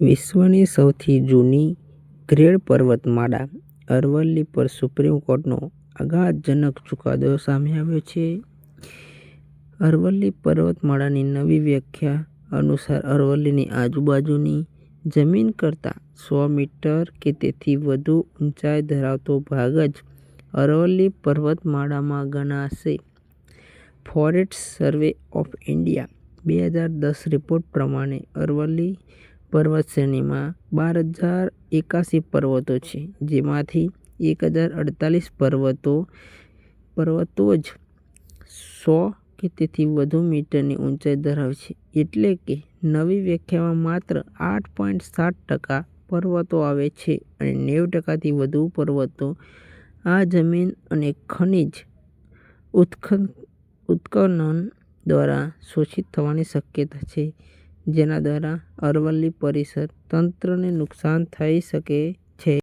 વિશ્વની સૌથી જૂની ગ્રેડ પર્વતમાળા અરવલ્લી પર સુપ્રીમ કોર્ટનો આઘાતજનક ચુકાદો સામે આવ્યો છે. અરવલ્લી પર્વતમાળાની નવી વ્યાખ્યા અનુસાર અરવલ્લીની આજુબાજુની જમીન કરતાં સો મીટર કે તેથી વધુ ઊંચાઈ ધરાવતો ભાગ જ અરવલ્લી પર્વતમાળામાં ગણાશે. ફોરેસ્ટ સર્વે ઓફ ઇન્ડિયા બે હજાર દસ રિપોર્ટ પ્રમાણે અરવલ્લી પર્વતશ્રેણીમાં બાર હજાર એકાસી પર્વતો છે, જેમાંથી એક હજાર અડતાલીસ પર્વતો પર્વતો જ સો કે તેથી વધુ મીટરની ઊંચાઈ ધરાવે છે એટલે કે નવી વ્યાખ્યામાં માત્ર આઠ પોઈન્ટ સાત ટકા પર્વતો આવે છે અને નેવું ટકાથી વધુ પર્વતો આ જમીન અને ખનિજ ઉત્ખન, ઉત્ખનન દ્વારા શોષિત થવાની શક્યતા છે. જેના દ્વારા અરવલ્લી પરિસર તંત્રને નુકસાન થઈ શકે